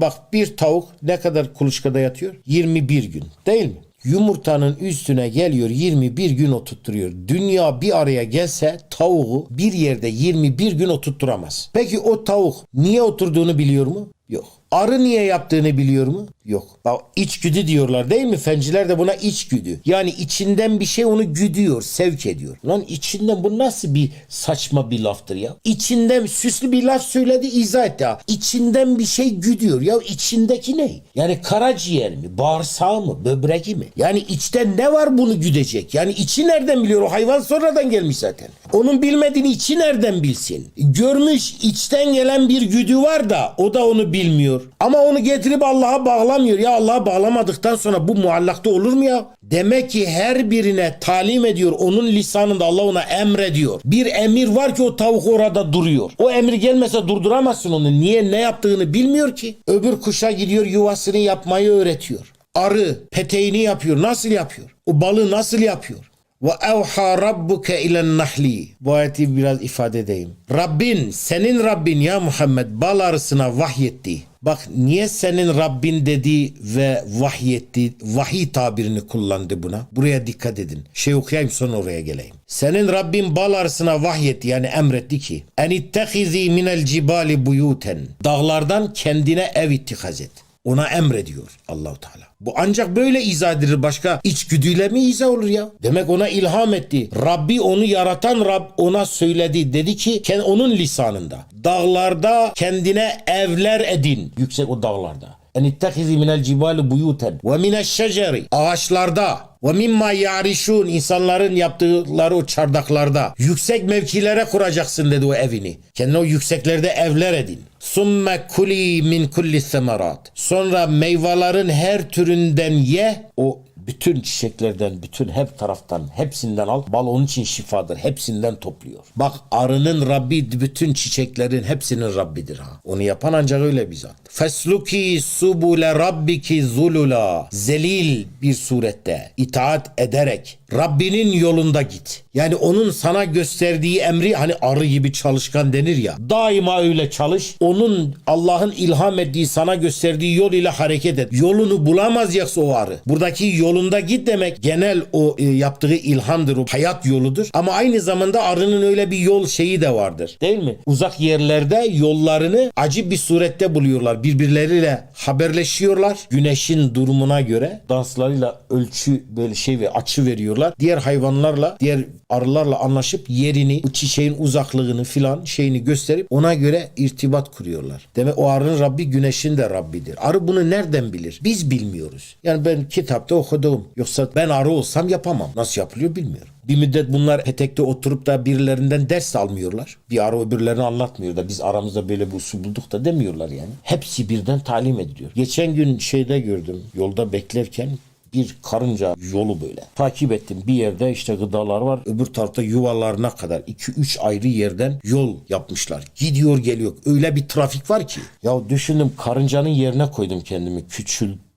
Bak bir tavuk ne kadar kuluçkada yatıyor? 21 gün değil mi? Yumurtanın üstüne geliyor 21 gün oturtturuyor. Dünya bir araya gelse tavuğu bir yerde 21 gün oturtturamaz. Peki o tavuk niye oturduğunu biliyor mu? Yok. Arı niye yaptığını biliyor mu? Yok. Bak içgüdü diyorlar değil mi? Fenciler de buna içgüdü. Yani içinden bir şey onu güdüyor, sevk ediyor. Lan içinden bu nasıl bir saçma bir laftır ya? İçinden süslü bir laf söyledi izah etti ha. İçinden bir şey güdüyor. Ya içindeki ne? Yani karaciğer mi? Bağırsağı mı? Böbreği mi? Yani içten ne var bunu güdecek? Yani içi nereden biliyor? O hayvan sonradan gelmiş zaten. Onun bilmediğini içi nereden bilsin? Görmüş içten gelen bir güdü var da o da onu bilmiyor. Ama onu getirip Allah'a bağlamıyor. Ya Allah'a bağlamadıktan sonra bu muallakta olur mu ya? Demek ki her birine talim ediyor. Onun lisanında Allah ona emrediyor. Bir emir var ki o tavuk orada duruyor. O emir gelmese durduramazsın onu. Niye ne yaptığını bilmiyor ki. Öbür kuşa gidiyor yuvasını yapmayı öğretiyor. Arı peteğini yapıyor. Nasıl yapıyor? O balığı nasıl yapıyor? Ve evha rabbuke ilen nahli. Bu ayeti biraz ifade edeyim. Rabbin, senin Rabbin ya Muhammed bal arısına vahyetti. Bak niye senin Rabbin dedi ve vahyetti, vahiy tabirini kullandı buna. Buraya dikkat edin. Şey okuyayım sonra oraya geleyim. Senin Rabbin bal arısına vahyetti yani emretti ki. En ittehizi minel cibali buyuten. Dağlardan kendine ev ittikaz et. Ona emrediyor Allahu Teala. Bu ancak böyle izah edilir. Başka içgüdüyle mi izah olur ya? Demek ona ilham etti. Rabbi onu yaratan Rab ona söyledi. Dedi ki onun lisanında. Dağlarda kendine evler edin. Yüksek o dağlarda. En ittehizi minel cibali buyuten ve mineş şeceri ağaçlarda ve mimma yarişun insanların yaptıkları o çardaklarda yüksek mevkilere kuracaksın dedi o evini. Kendine o yükseklerde evler edin. Summe kuli min kulli semerat. Sonra meyvelerin her türünden ye. O bütün çiçeklerden, bütün hep taraftan, hepsinden al. Bal onun için şifadır. Hepsinden topluyor. Bak arının Rabbi bütün çiçeklerin hepsinin Rabbidir ha. Onu yapan ancak öyle bir zat. Fesluki subule rabbiki zulula. Zelil bir surette itaat ederek Rabbinin yolunda git. Yani onun sana gösterdiği emri hani arı gibi çalışkan denir ya. Daima öyle çalış. Onun Allah'ın ilham ettiği sana gösterdiği yol ile hareket et. Yolunu bulamaz yoksa o arı. Buradaki yolunda git demek genel o e, yaptığı ilhamdır. O hayat yoludur. Ama aynı zamanda arının öyle bir yol şeyi de vardır. Değil mi? Uzak yerlerde yollarını acı bir surette buluyorlar. Birbirleriyle haberleşiyorlar. Güneşin durumuna göre danslarıyla ölçü böyle şey ve açı veriyorlar. Diğer hayvanlarla, diğer arılarla anlaşıp yerini, bu çiçeğin uzaklığını filan şeyini gösterip ona göre irtibat kuruyorlar. Demek o arının Rabbi güneşin de Rabbidir. Arı bunu nereden bilir? Biz bilmiyoruz. Yani ben kitapta okudum. Yoksa ben arı olsam yapamam. Nasıl yapılıyor bilmiyorum. Bir müddet bunlar petekte oturup da birilerinden ders almıyorlar. Bir ara öbürlerini anlatmıyor da biz aramızda böyle bir usul bulduk da demiyorlar yani. Hepsi birden talim ediliyor. Geçen gün şeyde gördüm yolda beklerken bir karınca yolu böyle. Takip ettim bir yerde işte gıdalar var. Öbür tarafta yuvalarına kadar 2-3 ayrı yerden yol yapmışlar. Gidiyor geliyor. Öyle bir trafik var ki. Ya düşündüm karıncanın yerine koydum kendimi.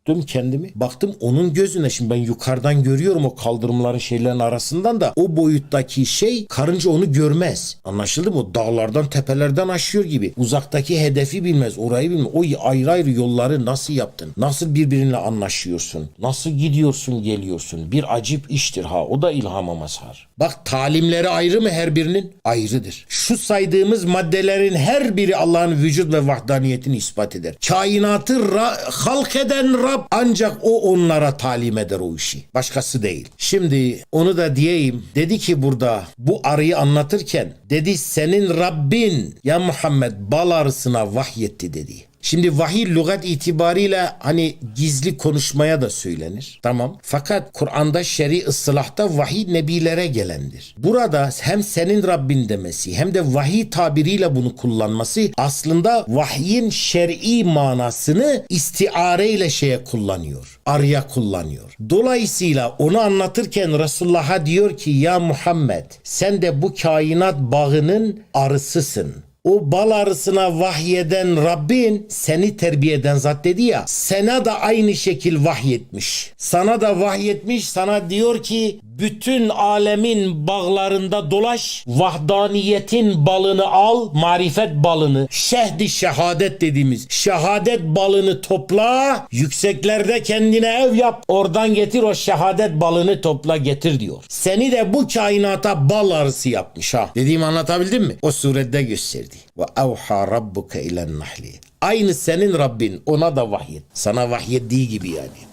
Küçüldüm kendimi. Baktım onun gözüne şimdi ben yukarıdan görüyorum o kaldırımların şeylerin arasından da o boyuttaki şey karınca onu görmez. Anlaşıldı mı? Dağlardan tepelerden aşıyor gibi. Uzaktaki hedefi bilmez. Orayı bilmez. O ayrı ayrı yolları nasıl yaptın? Nasıl birbirinle anlaşıyorsun? Nasıl gidiyorsun geliyorsun? Bir acip iştir ha. O da ilhama mazhar. Bak talimleri ayrı mı her birinin? Ayrıdır. Şu saydığımız maddelerin her biri Allah'ın vücut ve vahdaniyetini ispat eder. Kainatı ra- halk eden Rab ancak o onlara talim eder o işi. Başkası değil. Şimdi onu da diyeyim. Dedi ki burada bu arıyı anlatırken dedi senin Rabbin ya Muhammed bal arısına vahyetti dedi. Şimdi vahiy lügat itibariyle hani gizli konuşmaya da söylenir. Tamam. Fakat Kur'an'da şer'i ıslahta vahiy nebilere gelendir. Burada hem senin Rabbin demesi hem de vahiy tabiriyle bunu kullanması aslında vahyin şer'i manasını istiare ile şeye kullanıyor. Arya kullanıyor. Dolayısıyla onu anlatırken Resulullah'a diyor ki ya Muhammed sen de bu kainat bağının arısısın. O bal arısına vahyeden Rabbin seni terbiye eden zat dedi ya. Sana da aynı şekil vahyetmiş. Sana da vahyetmiş. Sana diyor ki bütün alemin bağlarında dolaş. Vahdaniyetin balını al. Marifet balını. Şehdi şehadet dediğimiz. Şehadet balını topla. Yükseklerde kendine ev yap. Oradan getir o şehadet balını topla getir diyor. Seni de bu kainata bal arısı yapmış ha. Dediğimi anlatabildim mi? O surede gösterdi. Ve evha rabbuke ilen nahli. Aynı senin Rabbin ona da vahyet. Sana vahyettiği gibi yani.